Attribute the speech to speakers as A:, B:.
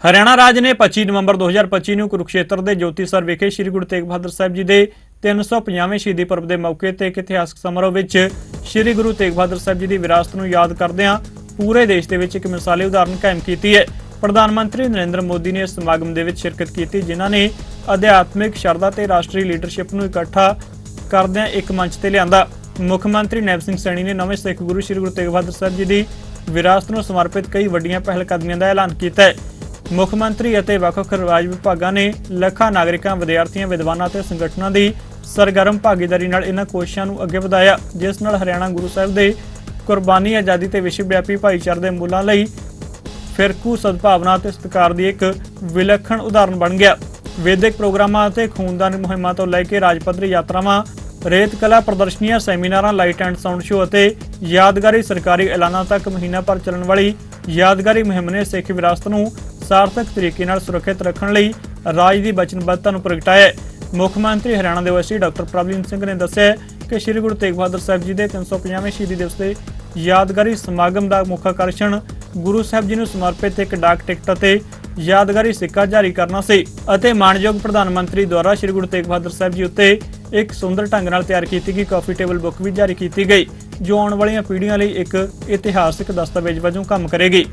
A: ਹਰਿਆਣਾ ਰਾਜ ਨੇ 25 ਨਵੰਬਰ 2025 ਨੂੰ ਕੁਰੂਕਸ਼ੇਤਰ ਦੇ ਜੋਤੀਸਰ ਵਿਖੇ ਸ੍ਰੀ ਗੁਰੂ ਤੇਗ ਬਹਾਦਰ ਸਾਹਿਬ ਜੀ ਦੇ 350ਵੇਂ ਸ਼ਹੀਦੀ ਪੁਰਬ ਦੇ ਮੌਕੇ ਤੇ ਇੱਕ ਇਤਿਹਾਸਕ ਸਮਾਰੋਹ ਵਿੱਚ ਸ੍ਰੀ ਗੁਰੂ ਤੇਗ ਬਹਾਦਰ ਸਾਹਿਬ ਜੀ ਦੀ ਵਿਰਾਸਤ ਨੂੰ ਯਾਦ ਕਰਦਿਆਂ ਪੂਰੇ ਦੇਸ਼ ਦੇ ਵਿੱਚ ਇੱਕ ਮਿਸਾਲੀ ਉਦਾਹਰਣ ਕਾਇਮ ਕੀਤੀ ਹੈ। ਪ੍ਰਧਾਨ ਮੰਤਰੀ ਨਰਿੰਦਰ ਮੋਦੀ ਨੇ ਇਸ ਸਮਾਗਮ ਦੇ ਵਿੱਚ ਸ਼ਿਰਕਤ ਕੀਤੀ, ਜਿਨ੍ਹਾਂ ਨੇ ਅਧਿਆਤਮਿਕ ਸ਼ਰਧਾ ਤੇ ਰਾਸ਼ਟਰੀ ਲੀਡਰਸ਼ਿਪ ਨੂੰ ਇਕੱਠਾ ਕਰਦਿਆਂ ਇੱਕ ਮੰਚ ਤੇ ਲਿਆਂਦਾ। ਮੁੱਖ ਮੰਤਰੀ ਨੈਬ ਸਿੰਘ ਸੈਣੀ ਨੇ ਨਵੇਂ ਸਿੱਖ ਗੁਰੂ ਸ੍ਰੀ ਗੁਰੂ ਤੇਗ ਬਹਾਦਰ ਸਾਹਿਬ ਜੀ ਦੀ ਵਿਰਾਸਤ ਨੂੰ ਸਮਰਪਿਤ ਕਈ ਵੱਡੀਆਂ ਪਹਿਲਕਦਮੀਆਂ ਦਾ ਐਲਾਨ ਕੀਤਾ ਹੈ। ਮੁੱਖ ਮੰਤਰੀ ਅਤੇ ਵੱਖ-ਵੱਖ ਰਾਜ ਵਿਭਾਗਾਂ ਨੇ ਲੱਖਾਂ ਨਾਗਰਿਕਾਂ, ਵਿਦਿਆਰਥੀਆਂ, ਵਿਦਵਾਨਾਂ ਅਤੇ ਸੰਗਠਨਾਂ ਦੀ ਸਰਗਰਮ ਭਾਗੀਦਾਰੀ ਨਾਲ ਇਹਨਾਂ ਕੋਸ਼ਿਸ਼ਾਂ ਨੂੰ ਅੱਗੇ ਵਧਾਇਆ, ਜਿਸ ਨਾਲ ਹਰਿਆਣਾ ਗੁਰੂ ਸਾਹਿਬ ਦੇ ਕੁਰਬਾਨੀ, ਆਜ਼ਾਦੀ ਤੇ ਵਿਸ਼ਵ ਵਿਆਪੀ ਭਾਈਚਾਰੇ ਦੇ ਮੁੱਲਾਂ ਲਈ ਫਿਰਕੂ ਸਦਭਾਵਨਾ ਅਤੇ ਸਤਿਕਾਰ ਦੀ ਇੱਕ ਵਿਲੱਖਣ ਉਦਾਹਰਣ ਬਣ ਗਿਆ। ਵੈਦਿਕ ਪ੍ਰੋਗਰਾਮਾਂ ਅਤੇ ਖੂਨਦਾਨ ਮੁਹਿੰਮਾਂ ਤੋਂ ਲੈ ਕੇ ਰਾਜ ਪੱਧਰੀ ਯਾਤਰਾਵਾਂ, ਰੇਤ ਕਲਾ ਪ੍ਰਦਰਸ਼ਨੀਆਂ, ਸੈਮੀਨਾਰਾਂ, ਲਾਈਟ ਐਂਡ ਸਾਊਂਡ ਸ਼ੋਅ ਅਤੇ ਯਾਦਗਾਰੀ ਸਰਕਾਰੀ ਐਲਾਨਾਂ ਤੱਕ ਮਹੀਨਾ ਭਰ ਚੱਲਣ ਵਾਲੀ ਯਾਦਗਾਰੀ ਮੁਹਿੰਮ ਨੇ ਸਿੱਖ ਵਿਰਾਸਤ ਨੂੰ ਸਾਰਥਕ ਤਰੀਕੇ ਨਾਲ ਸੁਰੱਖਿਅਤ ਰੱਖਣ ਲਈ ਰਾਜ ਦੀ ਵਚਨਬੱਧਤਾ ਨੂੰ ਪ੍ਰਗਟਾਇਆ ਹੈ। ਮੁੱਖ ਮੰਤਰੀ ਹਰਿਆਣਾ ਦੇ ਵਸੀ ਡਾਕਟਰ ਪ੍ਰਭਜੀਤ ਸਿੰਘ ਨੇ ਦੱਸਿਆ ਕਿ ਸ੍ਰੀ ਗੁਰੂ ਤੇਗ ਬਹਾਦਰ ਸਾਹਿਬ ਜੀ ਦੇ 350ਵੇਂ ਸ਼ਹੀਦੀ ਦਿਵਸ ਦੇ ਯਾਦਗਾਰੀ ਸਮਾਗਮ ਦਾ ਮੁੱਖ ਆਕਰਸ਼ਣ ਗੁਰੂ ਸਾਹਿਬ ਜੀ ਨੂੰ ਸਮਰਪਿਤ ਇੱਕ ਡਾਕ ਟਿਕਟ ਅਤੇ ਯਾਦਗਾਰੀ ਸਿੱਕਾ ਜਾਰੀ ਕਰਨਾ ਸੀ ਅਤੇ ਮਾਨਯੋਗ ਪ੍ਰਧਾਨ ਮੰਤਰੀ ਦੁਆਰਾ ਸ੍ਰੀ ਗੁਰੂ ਤੇਗ ਬਹਾਦਰ ਸਾਹਿਬ ਜੀ ਉੱਤੇ ਇੱਕ ਸੁੰਦਰ ਢੰਗ ਨਾਲ ਤਿਆਰ ਕੀਤੀ ਗਈ ਕਾਫੀ ਟੇਬਲ ਬੁੱਕ ਵੀ ਜਾਰੀ ਕੀਤੀ ਗਈ, ਜੋ ਆਉਣ ਵਾਲੀਆਂ ਪੀੜ੍ਹੀਆਂ ਲਈ ਇੱਕ ਇਤਿਹਾਸਕ ਦਸਤਾਵੇਜ਼ ਵਜੋਂ ਕੰਮ ਕਰੇਗੀ।